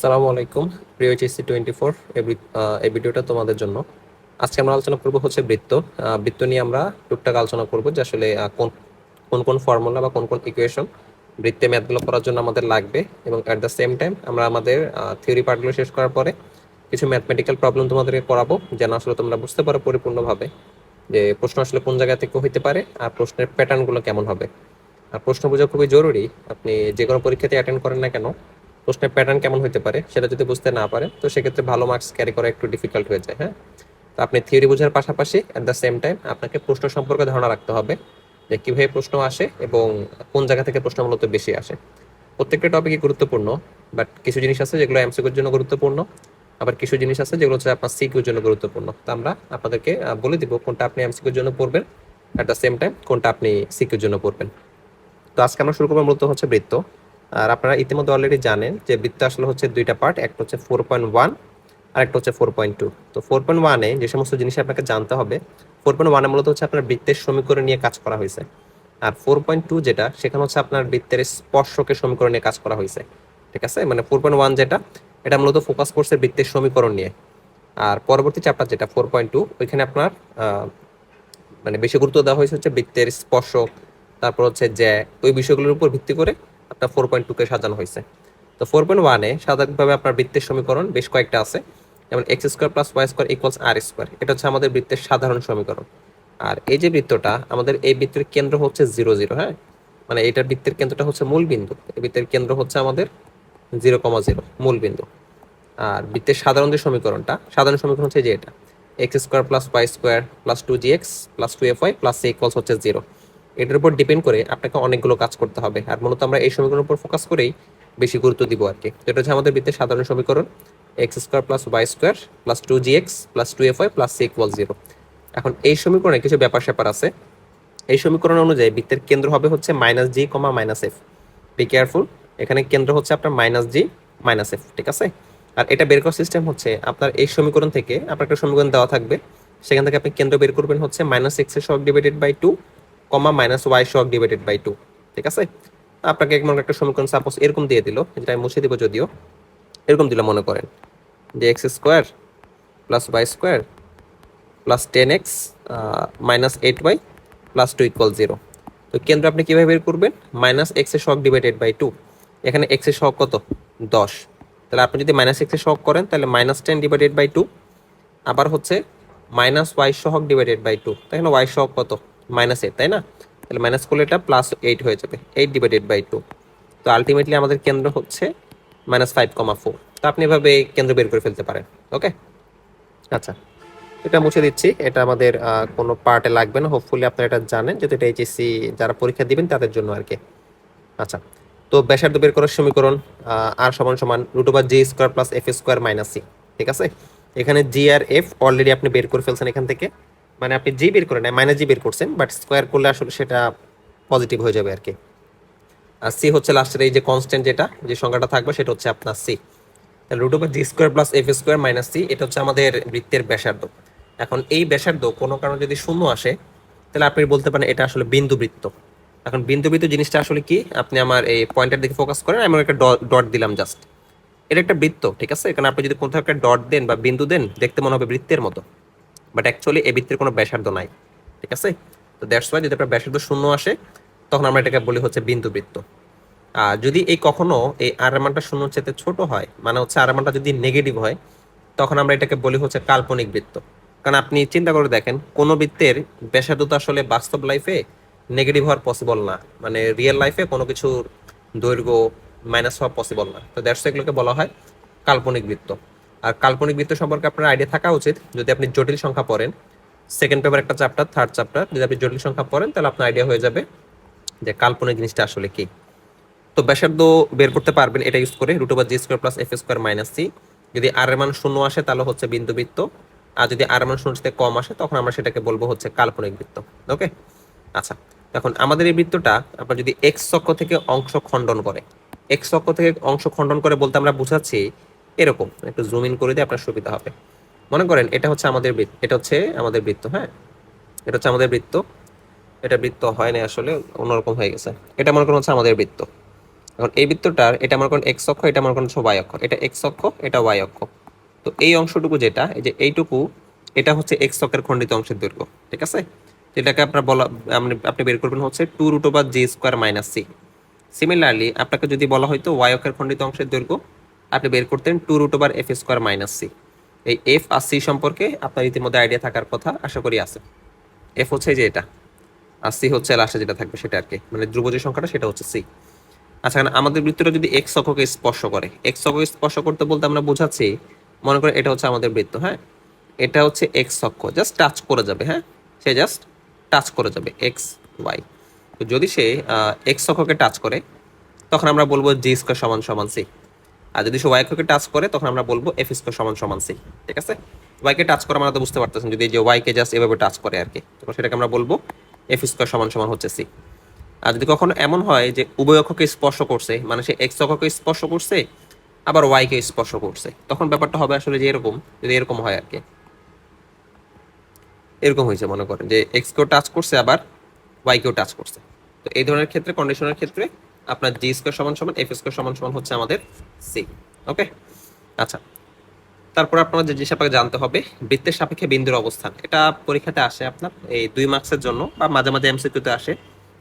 সালামু আলাইকুম, প্রিয় এইচএসসি টোয়েন্টি ফোর এই ভিডিওটা তোমাদের জন্য। আজকে আমরা আলোচনা করব হচ্ছে বৃত্ত। বৃত্ত নিয়ে আমরা টুকটাক আলোচনা করব যে আসলে কোন কোন কোন ফর্মুলা বা কোন কোন ইকুয়েশন বৃত্তে ম্যাথগুলো করার জন্য আমাদের লাগবে এবং অ্যাট দ্য সেম টাইম আমরা আমাদের থিওরি পার্টগুলো শেষ করার পরে কিছু ম্যাথমেটিক্যাল প্রবলেম তোমাদেরকে করাবো, যেন আসলে তোমরা বুঝতে পারো পরিপূর্ণভাবে যে প্রশ্ন আসলে কোন জায়গা থেকে হইতে পারে আর প্রশ্নের প্যাটার্নগুলো কেমন হবে। আর প্রশ্ন বোঝা খুবই জরুরি, আপনি যে কোনো পরীক্ষাতে অ্যাটেন্ড করেন না কেন প্রশ্নের প্যাটার্ন কেমন হতে পারে সেটা যদি বুঝতে না পারে, তো সেক্ষেত্রে ভালো মার্কস ক্যারি করা একটু ডিফিকাল্ট হয়ে যায় হ্যাঁ? তো আপনি থিওরি বোঝার পাশাপাশি অ্যাট দ্য সেম টাইম আপনাকে প্রশ্ন সম্পর্কে ধারণা রাখতে হবে যে কীভাবে প্রশ্ন আসে এবং কোন জায়গা থেকে প্রশ্ন মূলত বেশি আসে। প্রত্যেকটা টপিকই গুরুত্বপূর্ণ বাট কিছু জিনিস আছে যেগুলো এমসিকিউর জন্য গুরুত্বপূর্ণ, আবার কিছু জিনিস আছে যেগুলো হচ্ছে আপনার সিকিউর জন্য গুরুত্বপূর্ণ। তো আমরা আপনাদেরকে বলে দিব কোনটা আপনি এমসিকিউর জন্য পড়বেন অ্যাট দ্য সেম টাইম কোনটা আপনি সিকিউর জন্য পড়বেন। তো আজকে আমরা শুরু করব মূলত হচ্ছে বৃত্ত। আর আপনারা ইতিমধ্যে অলরেডি জানেন যে বৃত্ত আসলে হচ্ছে দুইটা পার্ট একটা হচ্ছে ফোর পয়েন্ট ওয়ান আর একটা হচ্ছে ফোর পয়েন্ট টু তো ফোর পয়েন্ট ওয়ানে যে সমস্ত জিনিস আপনাকে জানতে হবে ফোর পয়েন্ট ওয়ানে মূলত হচ্ছে আপনার বৃত্তের সমীকরণ নিয়ে কাজ করা হয়েছে। আর ফোর পয়েন্ট টু যেটা, সেখানে হচ্ছে আপনার বৃত্তের স্পর্শকে সমীকরণ নিয়ে কাজ করা হয়েছে। ঠিক আছে? মানে ফোর পয়েন্ট ওয়ান যেটা, এটা মূলত ফোকাস করছে বৃত্তের সমীকরণ নিয়ে। আর পরবর্তী চ্যাপ্টার যেটা ফোর পয়েন্ট টু ওইখানে আপনার মানে বেশি গুরুত্ব দেওয়া হয়েছে হচ্ছে বৃত্তের স্পর্শক, তারপর হচ্ছে যে ওই বিষয়গুলোর উপর ভিত্তি করে আপনার ফোর পয়েন্ট টুকে সাজানো হয়েছে। তো ফোর পয়েন্ট ওয়ানে সাধারণভাবে আপনার বৃত্তের সমীকরণ বেশ কয়েকটা আছে। যেমন X square plus Y square equals R square এটা হচ্ছে আমাদের বৃত্তের সাধারণ সমীকরণ। আর এই যে বৃত্তটা, আমাদের এই বৃত্তের কেন্দ্র হচ্ছে জিরো জিরো হ্যাঁ? মানে এটার বৃত্তের কেন্দ্রটা হচ্ছে মূল বিন্দু। এই বৃত্তের কেন্দ্র হচ্ছে আমাদের জিরো কমা জিরো মূল বিন্দু। আর বৃত্তের সাধারণ যে সমীকরণটা, সাধারণ সমীকরণ হচ্ছে যে এটা। X square plus Y square plus two G X plus two F Y plus C equals হচ্ছে জিরো এটার উপর ডিপেন্ড করে আপনাকে অনেকগুলো কাজ করতে হবে। আর মূলত আমরা এই সমীকরণের উপর ফোকাস করেই বেশি গুরুত্ব দিব আর কি। তো এটা হচ্ছে আমাদের বৃত্তের সাধারণ সমীকরণ। X square plus Y square plus two G X plus two F Y plus C equal zero এখন এই সমীকরণে কিছু ব্যাপার স্যাপার আছে। এই সমীকরণ অনুযায়ী বৃত্তের কেন্দ্র হবে হচ্ছে minus G comma minus F be careful এখানে কেন্দ্র হচ্ছে আপনার মাইনাস জি মাইনাস এফ ঠিক আছে? আর এটা বের করার সিস্টেম হচ্ছে আপনার এই সমীকরণ থেকে আপনার একটা সমীকরণ দেওয়া থাকবে। সেখান থেকে আপনি কেন্দ্র বের করবেন হচ্ছে মাইনাস এক্সের সব divided by two comma minus Y সহগ ডিভাইডেড বাই টু, ঠিক আছে? আপনাকে এমন একটা সমীকরণ সাপোজ এরকম দিয়ে দিল, যেটা আমি মুছে দিব যদিও, এরকম দিল মনে করেন। যে X square plus Y square plus ten X minus eight Y plus two equal zero তো কেন্দ্র আপনি কীভাবে বের করবেন? মাইনাস এক্সের শক ডিভাইডেড বাই টু এখানে এক্সের শক কত? দশ। তাহলে আপনি যদি মাইনাস এক্সের শক করেন, তাহলে minus ten divided by two আবার হচ্ছে মাইনাস ওয়াই সহক ডিভাইডেড বাই টু তাই ওয়াই সহক কত? মাইনাস এইট তাই না? তাহলে মাইনাস করলে এটা প্লাস এইট হয়ে যাবে। এইট ডিভাইডেড বাই টু তো আলটিমেটলি আমাদের কেন্দ্র হচ্ছে মাইনাস ফাইভ কমা ফোর তো আপনি এভাবে কেন্দ্র বের করে ফেলতে পারেন ওকে আচ্ছা এটা মুছে দিচ্ছি। এটা আমাদের কোনো পার্টে লাগবে না। হোপফুলি আপনারা এটা জানেন, যেহেতু এটা এইচএসসি যারা পরীক্ষা দিবেন, তাদের জন্য আর কি। আচ্ছা তো ব্যাসার্ধ বের করার সমীকরণ আর সমান সমান root over G square plus F square minus C ঠিক আছে? এখানে জি আর এফ অলরেডি আপনি বের করে ফেলছেন এখান থেকে। মানে আপনি জি বের করে নেয় মাইনাস জি বের করছেন বাট স্কোয়ার করলে আসলে সেটা পজিটিভ হয়ে যাবে আর কি আর সি হচ্ছে লাস্টের এই যে কনস্ট্যান্ট যেটা, যে সংখ্যাটা থাকবে, সেটা হচ্ছে আপনার সি তাহলে root over G square plus F square minus C এটা হচ্ছে আমাদের বৃত্তের ব্যাসার্ধ। এখন এই ব্যাসার্ধ কোনো কারণে যদি শূন্য আসে, তাহলে আপনি বলতে পারেন এটা আসলে বিন্দু বৃত্ত। এখন বিন্দু বৃত্ত জিনিসটা আসলে কি? আপনি আমার এই পয়েন্টের দিকে ফোকাস করেন, আমি একটা ডট দিলাম জাস্ট এটা একটা বৃত্ত, ঠিক আছে? এখানে আপনি যদি কোথাও একটা ডট দেন বা বিন্দু দেন, দেখতে মনে হবে বৃত্তের মতো। বাট অ্যাকচুয়ালি এই বৃত্তের কোনো ব্যাসার্ধ নাই, ঠিক আছে? তো দ্যাটস ওয়াই যদি আপনার ব্যাসার্ধ শূন্য আসে, তখন আমরা এটাকে বলি হচ্ছে বিন্দু বৃত্ত আর যদি এই কখনো এই আর মানটা শূন্য চেয়ে ছোট হয় মানে হচ্ছে আর মানটা যদি নেগেটিভ হয়, তখন আমরা এটাকে বলি হচ্ছে কাল্পনিক বৃত্ত। কারণ আপনি চিন্তা করে দেখেন, কোন বৃত্তের ব্যাসার্ধ তো আসলে বাস্তব লাইফে নেগেটিভ হওয়ার পসিবল না। মানে রিয়েল লাইফে কোনো কিছুর দৈর্ঘ্য মাইনাস হওয়া পসিবল না। তো দ্যাটস এগুলোকে বলা হয় কাল্পনিক বৃত্ত। আর কাল্পনিক বৃত্ত সম্পর্কে আপনার আইডিয়া থাকা উচিত, যদি আপনি জটিল সংখ্যা পড়েন। সেকেন্ড পেপার একটা চ্যাপ্টার থার্ড চ্যাপ্টার যদি আপনি জটিল সংখ্যা পড়েন, তাহলে আপনার আইডিয়া হয়ে যাবে যে কাল্পনিক জিনিসটা আসলে কি। তো ব্যাসার্ধ বের করতে পারবেন, এটা ইউজ করে root over g square plus f square minus c যদি আর এর মান শূন্য আসে, তাহলে হচ্ছে বিন্দু বৃত্ত। আর যদি আর এর মান শূন্য থেকে কম আসে, তখন আমরা সেটাকে বলব হচ্ছে কাল্পনিক বৃত্ত। ওকে আচ্ছা এখন আমাদের এই বৃত্তটা আপনার যদি এক্স অক্ষ থেকে অংশ খণ্ডন করে এক্স অক্ষ থেকে অংশ খণ্ডন করে বলতে আমরা বুঝাচ্ছি এরকম, একটু জুম ইন করে দিয়ে আপনার সুবিধা হবে। মনে করেন, এটা হচ্ছে আমাদের বৃত্ত, এটা হচ্ছে আমাদের বৃত্ত হ্যাঁ? এটা হচ্ছে আমাদের বৃত্ত। এটা বৃত্ত হয় না আসলে, অন্যরকম হয়ে গেছে। এটা মনে করেন হচ্ছে আমাদের বৃত্ত। এখন এই বৃত্তটার, এটা মনে করেন এক্স অক্ষ, এটা মনে করেন ওয়াই অক্ষ। এটা এক্স অক্ষ, এটা ওয়াই অক্ষ। তো এই অংশটুকু যেটা, এই যে এইটুকু, এটা হচ্ছে এক্স অক্ষের খণ্ডিত অংশের দৈর্ঘ্য, ঠিক আছে? যেটাকে আপনার বলা, আপনি আপনি বের করবেন হচ্ছে two root over g square minus c similarly আপনাকে যদি বলা হয়তো ওয়াই অক্ষের খণ্ডিত অংশের দৈর্ঘ্য আপনি বের করতেন two root over f square minus c. এই এফ আর সি সম্পর্কে আপনার ইতিমধ্যে আইডিয়া থাকার কথা আশা করি আছে। এফ হচ্ছে যে এটা। আর সি হচ্ছে লাস্টে যেটা থাকবে সেটা আর কি। মানে ধ্রুব যে সংখ্যাটা সেটা হচ্ছে সি। আচ্ছা আমাদের বৃত্তটা যদি এক্স অক্ষকে স্পর্শ করে, এক্স অক্ষকে স্পর্শ করতে বলতে আমরা বোঝাচ্ছি, মনে করে এটা হচ্ছে আমাদের বৃত্ত হ্যাঁ? এটা হচ্ছে এক্স অক্ষ জাস্ট টাচ করে যাবে হ্যাঁ? সে জাস্ট টাচ করে যাবে, এক্স, ওয়াই। তো যদি সে এক্স অক্ষকে টাচ করে, তখন আমরা বলব জি স্কোয়ার সমান সমান সি। আর যদি সে ওয়াই অক্ষকে টাচ করে, তখন আমরা বলব এফ স্কোয়ার সমান সমান সি ঠিক আছে? ওয়াইকে টাচ করা আমরা তো বুঝতে পারতেছেন, যদি যে ওয়াইকে জাস্ট এভাবে টাচ করে আর কি, তখন সেটাকে আমরা বলব এফ স্কোয়ার সমান সমান হচ্ছে সি আর যদি কখনো এমন হয় যে উভয় অক্ষকে স্পর্শ করছে মানে সে এক্স অক্ষকে স্পর্শ করছে, আবার ওয়াইকে স্পর্শ করছে, তখন ব্যাপারটা হবে আসলে যে এরকম, যদি এরকম হয় আর কি। এরকম হয়েছে, মনে করেন যে এক্স কেও টাচ করছে, আবার ওয়াই কেও টাচ করছে। তো এই ধরনের ক্ষেত্রে কন্ডিশনের ক্ষেত্রে আপনার জি স্কোয়ার সমান সমান, এফ স্কোয়ার সমান সমান হচ্ছে আমাদের সি, ওকে? আচ্ছা তারপর আপনার যে জিনিস আপনাকে জানতে হবে, বৃত্তের সাপেক্ষে বিন্দুর অবস্থান। এটা পরীক্ষাতে আসে আপনার এই দুই মার্কসের জন্য, বা মাঝে মাঝে এমসিকিউতে আসে।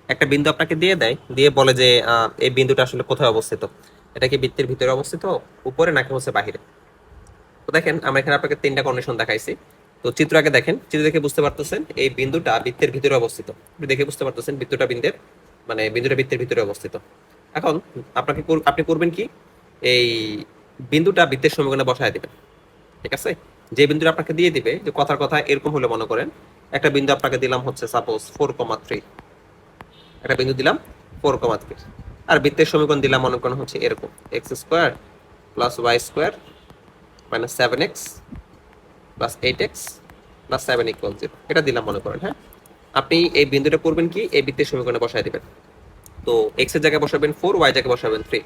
একটা বিন্দু আপনাকে দিয়ে দেয়, দিয়ে বলে যে এই বিন্দুটা আসলে কোথায় অবস্থিত? এটা কি বৃত্তের ভিতরে অবস্থিত, উপরে নাকি হচ্ছে বাহিরে? তো দেখেন, আমরা এখানে আপনাকে তিনটা কন্ডিশন দেখাইছি। তো চিত্র আগে দেখেন, চিত্র দেখে বুঝতে পারতেছেন, এই বিন্দুটা বৃত্তের ভিতরে অবস্থিত। দেখে বুঝতে পারতেছেন, বৃত্তটা বিন্দের মানে বিন্দুটা বৃত্তের ভিতরে অবস্থিত। এখন আপনাকে আপনি করবেন কি? এই বিন্দুটা বৃত্তের সমীকরণে বসায় দিবেন। ঠিক আছে? যে বিন্দুটা আপনাকে দিয়ে দিবে, যে কথার কথা এরকম হলে মনে করেন, একটা বিন্দু আপনাকে দিলাম হচ্ছে সাপোজ ফোর কমা থ্রি একটা বিন্দু দিলাম ফোর কমা থ্রি আর বৃত্তের সমীকরণ দিলাম মনে করেন হচ্ছে এরকম। X square plus y square minus seven x plus eight x plus seven equal zero এটা দিলাম মনে করেন হ্যাঁ? আপনি এই বিন্দুটা করবেন কি? এই বৃত্তের সমীকরণে বসায় দেবেন। তো এক্সের জায়গায় বসাবেন ফোর ওয়াই জায়গায় বসাবেন থ্রি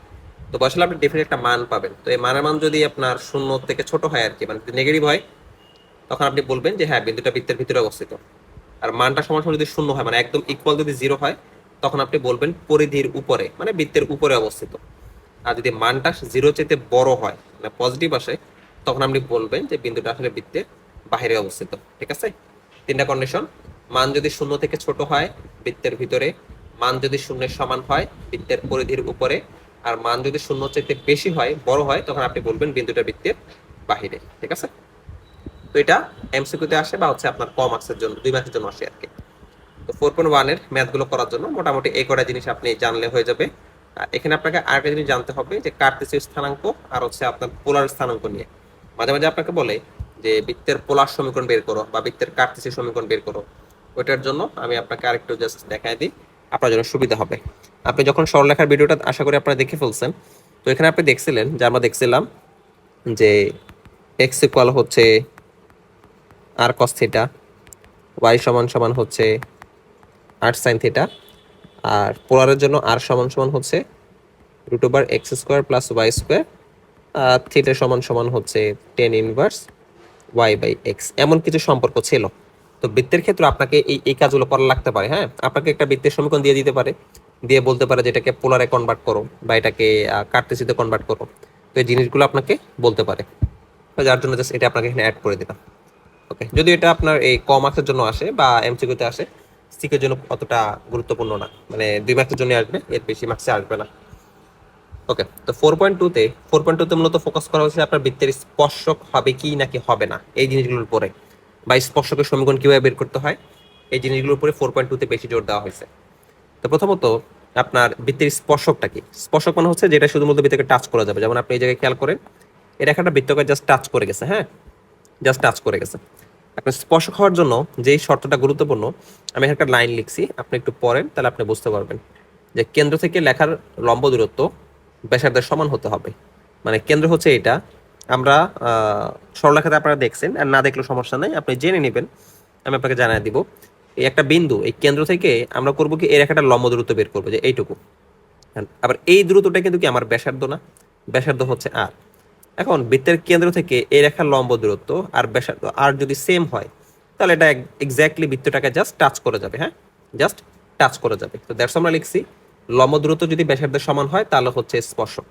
তো বসালে আপনি ডেফিনেট একটা মান পাবেন। তো এই মানের মান যদি আপনার শূন্য থেকে ছোট হয় আর কি মানে নেগেটিভ হয়, তখন আপনি বলবেন যে হ্যাঁ বিন্দুটা বৃত্তের ভিতরে অবস্থিত। আর মানটা সমান সমান যদি শূন্য হয় মানে একদম ইকুয়াল যদি জিরো হয়, তখন আপনি বলবেন পরিধির উপরে মানে বৃত্তের উপরে অবস্থিত। আর যদি মানটা জিরো চেতে বড় হয় মানে পজিটিভ আসে, তখন আপনি বলবেন যে বিন্দুটা আসলে বৃত্তের বাইরে অবস্থিত। ঠিক আছে? তিনটা কন্ডিশন মান যদি শূন্য থেকে ছোট হয়, বৃত্তের ভিতরে, মান যদি শূন্যের সমান হয়, বৃত্তের পরিধির উপরে, আর মান যদি শূন্য চাইতে বেশি হয়, বড় হয়, তখন আপনি বলবেন বিন্দুটা বৃত্তের বাহিরে, ঠিক আছে? তো এটা এমসিকিউতে আসে বা হচ্ছে আপনার কম মার্কসের জন্য, দুই মার্কের জন্য আসে আর কি। তো ফোর পয়েন্ট ওয়ানের ম্যাথগুলো করার জন্য মোটামুটি এই কটা জিনিস আপনি জানলে হয়ে যাবে। এখানে আপনাকে আরেকটা জিনিস জানতে হবে, যে কার্তেসীয় স্থানাঙ্ক আর হচ্ছে আপনার পোলার স্থানাঙ্ক নিয়ে। মাঝে মাঝে আপনাকে বলে যে বৃত্তের পোলার সমীকরণ বের করো বা বৃত্তের কার্তেসীয় সমীকরণ বের করো। ওইটার জন্য আমি আপনাকে আরেকটু জাস্ট দেখাই দিই, আপনার জন্য সুবিধা হবে। আপনি যখন সরলেখার ভিডিওটা আশা করি আপনারা দেখে ফেলছেন, তো এখানে আপনি দেখছিলেন, যে আমরা দেখছিলাম যে এক্স ইকুয়াল হচ্ছে আর কস থিটা ওয়াই সমান সমান হচ্ছে আর সাইন থিটা আর পোলারের জন্য আর সমান সমান হচ্ছে root over x square plus y square আর থিটা সমান সমান হচ্ছে tan inverse y by x এমন কিছু সম্পর্ক ছিল। তো বৃত্তের ক্ষেত্রে আপনাকে এই এই কাজগুলো করা লাগতে পারে হ্যাঁ? আপনাকে একটা বৃত্তের সমীকরণ দিয়ে দিতে পারে, দিয়ে বলতে পারে যে এটাকে পোলারে কনভার্ট করো বা এটাকে কার্তেসিতে কনভার্ট করো। তো এই জিনিসগুলো আপনাকে বলতে পারে। যার জন্য জাস্ট এটা আপনাকে এখানে অ্যাড করে দিলাম। ওকে যদি এটা আপনার এই ক মার্কসের জন্য আসে বা এমসিকিউতে আসে সিকের জন্য অতটা গুরুত্বপূর্ণ না। মানে দুই মার্কসের জন্য আসবে, এর বেশি মার্কসে আসবে না। ওকে তো ফোর পয়েন্ট টুতে ফোর পয়েন্ট টুতে মূলত ফোকাস করা হয়েছে আপনার বৃত্তের স্পর্শক হবে কি নাকি হবে না, এই জিনিসগুলোর উপরে। বা স্পর্শকের সমীকরণ কীভাবে বের করতে হয়? এই জিনিসগুলোর উপরে ফোর পয়েন্ট টুতে বেশি জোর দেওয়া হয়েছে। তো প্রথমত, আপনার বৃত্তের স্পর্শকটা কি? স্পর্শক মানে হচ্ছে যেটা শুধুমাত্র বৃত্তকে টাচ করা যাবে। যেমন আপনি এই জায়গায় খেয়াল করেন, এটা একটা বৃত্তকে জাস্ট টাচ করে গেছে হ্যাঁ? জাস্ট টাচ করে গেছে। আপনার স্পর্শক হওয়ার জন্য যেই শর্তটা গুরুত্বপূর্ণ, আমি এখানে একটা লাইন লিখছি, আপনি একটু পড়েন, তাহলে আপনি বুঝতে পারবেন। যে কেন্দ্র থেকে লেখার লম্ব দূরত্ব ব্যাসার্ধের সমান হতে হবে। মানে কেন্দ্র হচ্ছে এটা আমরা সরলরেখাতে আপনারা দেখছেন, আর না দেখলেও সমস্যা নেই, আপনি জেনে নেবেন, আমি আপনাকে জানিয়ে দিব। এই একটা বিন্দু, এই কেন্দ্র থেকে আমরা করব কি, এই রেখাটা লম্ব দূরত্ব বের করব, যে এইটুকু। আবার এই দূরত্বটা কিন্তু কি, আমার ব্যাসার্ধ না, ব্যাসার্ধ হচ্ছে আর এখন বৃত্তের কেন্দ্র থেকে এই রেখার লম্ব দূরত্ব আর ব্যাসার্ধ আর যদি সেম হয়, তাহলে এটা এক্স্যাক্টলি বৃত্তটাকে জাস্ট টাচ করে যাবে হ্যাঁ? জাস্ট টাচ করে যাবে। তো দ্যাটস আমরা লিখছি, লম্ব দূরত্ব যদি ব্যাসার্ধের সমান হয়, তাহলে হচ্ছে স্পর্শক।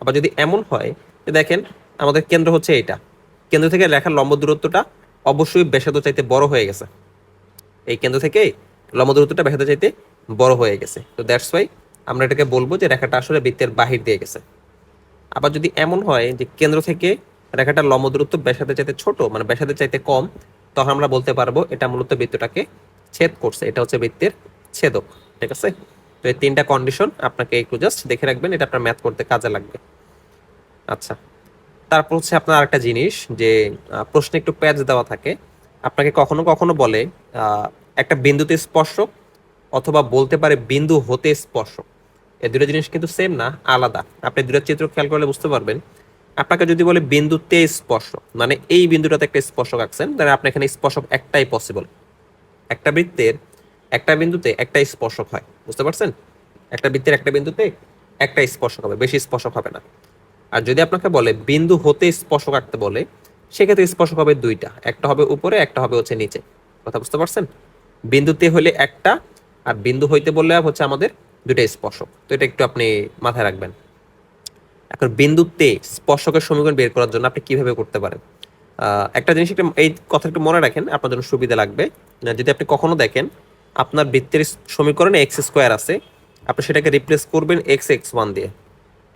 আবার যদি এমন হয়, যে দেখেন আমাদের কেন্দ্র হচ্ছে এইটা। কেন্দ্র থেকে রেখার লম্ব দূরত্বটা অবশ্যই ব্যাসার্ধ চাইতে বড় হয়ে গেছে। এই কেন্দ্র থেকে লম্ব দূরত্বটা ব্যাসার্ধ চাইতে বড় হয়ে গেছে। তো দ্যাটস ওয়াই আমরা এটাকে বলব যে রেখাটা আসলে বৃত্তের বাহির দিয়ে গেছে। আবার যদি এমন হয় যে কেন্দ্র থেকে রেখাটার লম্ব দূরত্ব ব্যাসার্ধের চাইতে ছোট মানে ব্যাসার্ধের চাইতে কম তখন আমরা বলতে পারব এটা মূলত বৃত্তটাকে ছেদ করছে। এটা হচ্ছে বৃত্তের ছেদক, ঠিক আছে? তো এই তিনটা কন্ডিশন আপনাকে একটু জাস্ট দেখে রাখবেন, এটা আপনার ম্যাথ করতে কাজে লাগবে। আচ্ছা। তারপর হচ্ছে আপনার আরেকটা জিনিস যে প্রশ্নে একটু প্যাচ দেওয়া থাকে। আপনাকে কখনো কখনো বলে একটা বিন্দুতে স্পর্শক অথবা বলতে পারে বিন্দু হতে স্পর্শক। এই দুটো জিনিস কিন্তু সেম না, আলাদা। আপনি দুটো চিত্র খেয়াল করলে বুঝতে পারবেন। আপনাকে যদি বলে বিন্দুতে স্পর্শক মানে এই বিন্দুটাতে একটা স্পর্শক আঁকছেন, তাহলে আপনার এখানে স্পর্শক একটাই পসিবল একটা বৃত্তের একটা বিন্দুতে একটা স্পর্শক হয়, বুঝতে পারছেন? একটা বৃত্তের একটা বিন্দুতে একটা স্পর্শক হবে, বেশি স্পর্শক হবে না। আর যদি আপনাকে বলে বিন্দু হতে স্পর্শক আঁকতে বলে, সেক্ষেত্রে স্পর্শক হবে দুইটা। একটা হবে উপরে, একটা হবে হচ্ছে নিচে। কথা বুঝতে পারছেন? বিন্দুতে হলে একটা, আর বিন্দু হইতে বললে হচ্ছে আমাদের দুইটা স্পর্শক। তো এটা একটু আপনি মাথায় রাখবেন। এখন বিন্দুতে স্পর্শকের সমীকরণ বের করার জন্য আপনি কীভাবে করতে পারেন? একটা জিনিস একটু, এই কথা একটু মনে রাখেন, আপনার জন্য সুবিধা লাগবে। যদি আপনি কখনো দেখেন, আপনার বৃত্তের সমীকরণে এক্স স্কোয়ার আছে, আপনি সেটাকে রিপ্লেস করবেন এক্স এক্স ওয়ান দিয়ে।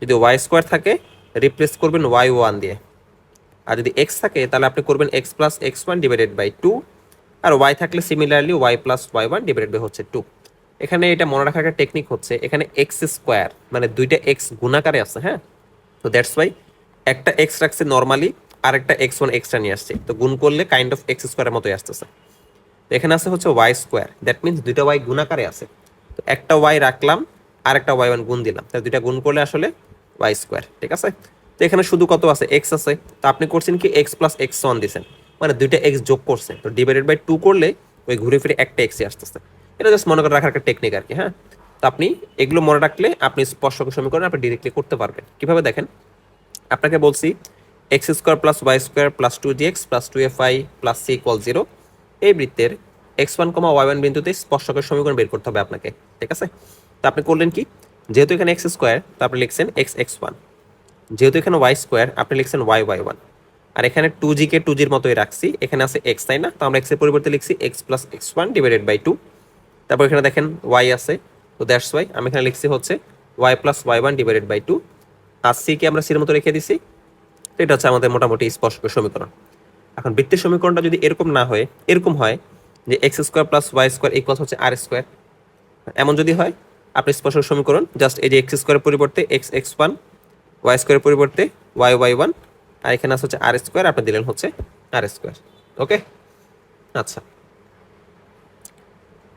যদি ওয়াই স্কোয়ার থাকে রিপ্লেস করবেন ওয়াই ওয়ান দিয়ে। আর যদি এক্স থাকে, তাহলে আপনি করবেন x plus x one divided by two R y থাকলে similarly y plus y one divided by হচ্ছে টু এখানে এটা মনে রাখার একটা টেকনিক হচ্ছে, এখানে এক্স স্কোয়ার মানে দুইটা এক্স গুণাকারে আছে হ্যাঁ? তো দ্যাটস ওয়াই একটা এক্স রাখছে নর্মালি আর একটা এক্স ওয়ান এক্সট্রা নিয়ে আসছে। তো গুণ করলে কাইন্ড অফ এক্স স্কোয়ারের মতোই আসতেছে। তো এখানে আছে হচ্ছে ওয়াই স্কোয়ার দ্যাট মিনস দুইটা ওয়াই গুণাকারে আছে। তো একটা ওয়াই রাখলাম আর একটা ওয়াই ওয়ান গুণ দিলাম। তাহলে দুইটা গুণ করলে আসলে ওয়াই স্কোয়ার ঠিক আছে? তো এখানে শুধু কত আছে? এক্স আছে। তো আপনি করছেন কি? এক্স প্লাস এক্স ওয়ান দিয়েছেন মানে দুইটা এক্স যোগ করছেন। তো ডিভাইডেড বাই টু করলে ওই ঘুরে ফিরে একটা এক্সই আসতেছে। এটা জাস্ট মনে করে রাখার একটা টেকনিক আর কি হ্যাঁ? তো আপনি এগুলো মনে রাখলে আপনি স্পর্শক সমীকরণ আপনি ডিরেক্টলি করতে পারবেন। কীভাবে দেখেন? আপনাকে বলছি x square plus y square plus two g x plus two f y plus c equal zero এই বৃত্তের এক্স ওয়ান কমা ওয়াই ওয়ান বিন্দুতে স্পর্শকের সমীকরণ বের করতে হবে আপনাকে, ঠিক আছে? তো আপনি করলেন কি? যেহেতু এখানে এক্স স্কোয়ার, তো আপনি লিখছেন এক্স এক্স ওয়ান যেহেতু এখানে ওয়াই স্কোয়ার, আপনি লিখছেন ওয়াই ওয়াই ওয়ান আর এখানে টু জি কে টু জির মতোই রাখছি, এখানে আছে এক্স তাই না? তো আমরা এক্সের পরিবর্তে লিখছি x plus x one divided by two তারপর এখানে দেখেন ওয়াই আছে, তো দ্যাটস ওয়াই আমি এখানে লিখছি হচ্ছে Y plus Y one divided by two R C কে আমরা সির মতো রেখে দিছি, তো এটা হচ্ছে আমাদের মোটামুটি স্পষ্ট সমীকরণ। এখন বৃত্তের সমীকরণটা যদি এরকম না হয়, এরকম হয় যে x square plus y square equal হচ্ছে আর স্কোয়ার এমন যদি হয় আপনি স্পর্শক সমীকরণ জাস্ট এই যে এক্স স্কোয়ারের পরিবর্তে এক্স এক্স ওয়ান ওয়াই স্কোয়ারের পরিবর্তে ওয়াই ওয়াই ওয়ান আর এখানে আছে হচ্ছে আর স্কোয়ার আপনি দিলেন হচ্ছে আর স্কোয়ার ওকে আচ্ছা।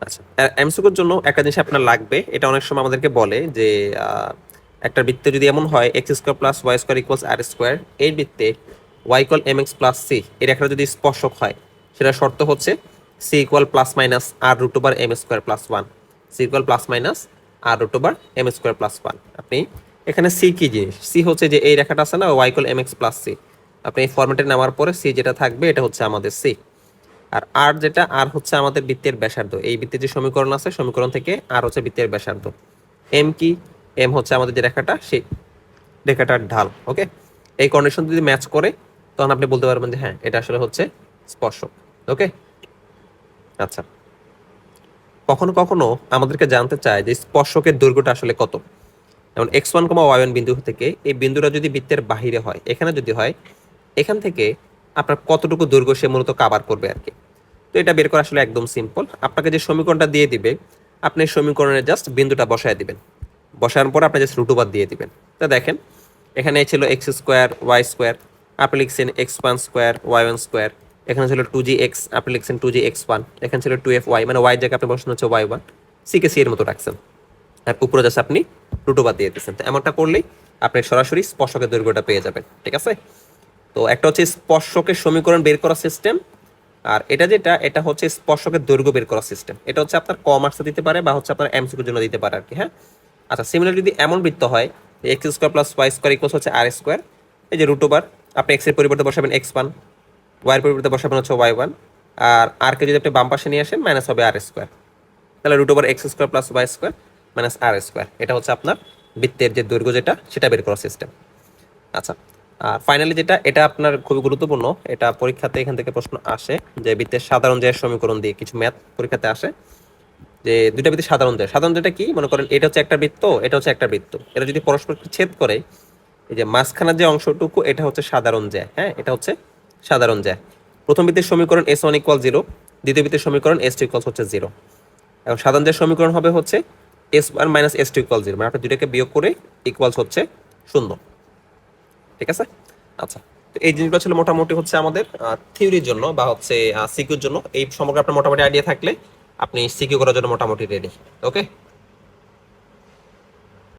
আচ্ছা এমসিকিউর জন্য একটা জিনিস আপনার লাগবে, এটা অনেক সময় আমাদেরকে বলে যে একটা বৃত্তে যদি এমন হয় x square plus y square equals r square এই বৃত্তে y equal m x plus c এর একটা যদি স্পর্শক হয় সেটা শর্ত হচ্ছে c equal plus minus r root over m square plus one c equal plus minus r root over m square plus one আপনি এখানে সি কি জিনিস? সি হচ্ছে যে এই রেখাটা আছে না y equal m x plus c আপনি এই ফর্মেটে নেওয়ার পরে সি যেটা থাকবে, এটা হচ্ছে আমাদের সি আর আর যেটা আর হচ্ছে আমাদের বৃত্তের ব্যাসার্ধ। এই বৃত্তের যে সমীকরণ আছে, সমীকরণ থেকে আর হচ্ছে বৃত্তের ব্যাসার্ধ। এম কি? এম হচ্ছে আমাদের যে রেখাটা, সেই রেখাটার ঢাল ওকে এই কন্ডিশন যদি ম্যাচ করে, তখন আপনি বলতে পারবেন যে হ্যাঁ এটা আসলে হচ্ছে স্পর্শক ওকে আচ্ছা। কখনো কখনো আমাদেরকে জানতে চায় যে স্পর্শকের দৈর্ঘ্যটা আসলে কত। যেমন এক্স ওয়ান কমা ওয়াই ওয়ান বিন্দু থেকে এই বিন্দুটা যদি বৃত্তের বাহিরে হয়, এখানে যদি হয়, এখান থেকে আপনার কতটুকু দৈর্ঘ্য সে মূলত কাবার করবে আর কি তো এটা বের করা আসলে একদম সিম্পল আপনাকে যে সমীকরণটা দিয়ে দিবে, আপনি সমীকরণে জাস্ট বিন্দুটা বসায় দিবেন। বসানোর পর আপনি জাস্ট রুটুবার দিয়ে দিবেন। তা দেখেন, এখানে ছিল এক্স স্কোয়ার ওয়াই স্কোয়ার আপনি লিখছেন x one square y one square এখানে ছিল টু জি এক্স আপনি লিখছেন টু জি এক্স ওয়ান এখানে ছিল টু এফ ওয়াই মানে ওয়াই জায়গায় আপনি বসানো হচ্ছে ওয়াই ওয়ান সিকে সি এর মতো রাখছেন। আর উপরে যাচ্ছে আপনি রুটুবার দিয়ে দিচ্ছেন। তো এমনটা করলেই আপনি সরাসরি স্পর্শকের দৈর্ঘ্যটা পেয়ে যাবেন, ঠিক আছে? তো একটা হচ্ছে স্পর্শকের সমীকরণ বের করার সিস্টেম আর এটা যেটা, এটা হচ্ছে স্পর্শকের দৈর্ঘ্য বের করার সিস্টেম এটা হচ্ছে আপনার কম মার্কসে দিতে পারে বা হচ্ছে আপনার এমসিকিউর জন্য দিতে পারে আর কি হ্যাঁ? আচ্ছা সিমিলার যদি এমন বৃত্ত হয় x square plus y square equals হচ্ছে আর স্কোয়ার এই যে রুট ওভার আপনি এক্সের পরিবর্তে বসাবেন এক্স ওয়ান ওয়াই পরিবর্তে বসাবেন হচ্ছে ওয়াই ওয়ান আর আর কে যদি আপনি বাম পাশে নিয়ে আসেন মাইনাস হবে আর স্কোয়ার তাহলে root over x square plus y square minus r square এটা হচ্ছে আপনার বৃত্তের যে দৈর্ঘ্য যেটা, সেটা বের করার সিস্টেম আচ্ছা আর ফাইনালি যেটা, এটা আপনার খুবই গুরুত্বপূর্ণ। এটা পরীক্ষাতে এখান থেকে প্রশ্ন আসে যে বৃত্তের সাধারণ যে সমীকরণ দিয়ে কিছু ম্যাথ পরীক্ষাতে আসে। যে দুইটা বৃত্তের সাধারণ যায় সাধারণ যেটা কি? মনে করেন এটা হচ্ছে একটা বৃত্ত, এটা হচ্ছে একটা বৃত্ত। এটা যদি পরস্পর ছেদ করে, এই যে মাঝখানের যে অংশটুকু, এটা হচ্ছে সাধারণ জ্যা। হ্যাঁ এটা হচ্ছে সাধারণ জ্যা। প্রথম বৃত্তের সমীকরণ এস ওয়ান ইকুয়াল জিরো দ্বিতীয় বৃত্তের সমীকরণ এস টু ইকুয়াল হচ্ছে জিরো এবং সাধারণ জ্যার সমীকরণ হবে হচ্ছে s one minus s two equal zero মানে আপনি দুইটাকে বিয়োগ করে ইকুয়ালস হচ্ছে শূন্য। ঠিক আছে? আচ্ছা তো এই জিনিসগুলো ছিল মোটামুটি হচ্ছে আমাদের থিওরির জন্য বা হচ্ছে সিকিউর জন্য। এই সম্পর্কে আপনার মোটামুটি আইডিয়া থাকলে আপনি সিকিউ করার জন্য মোটামুটি রেডি ওকে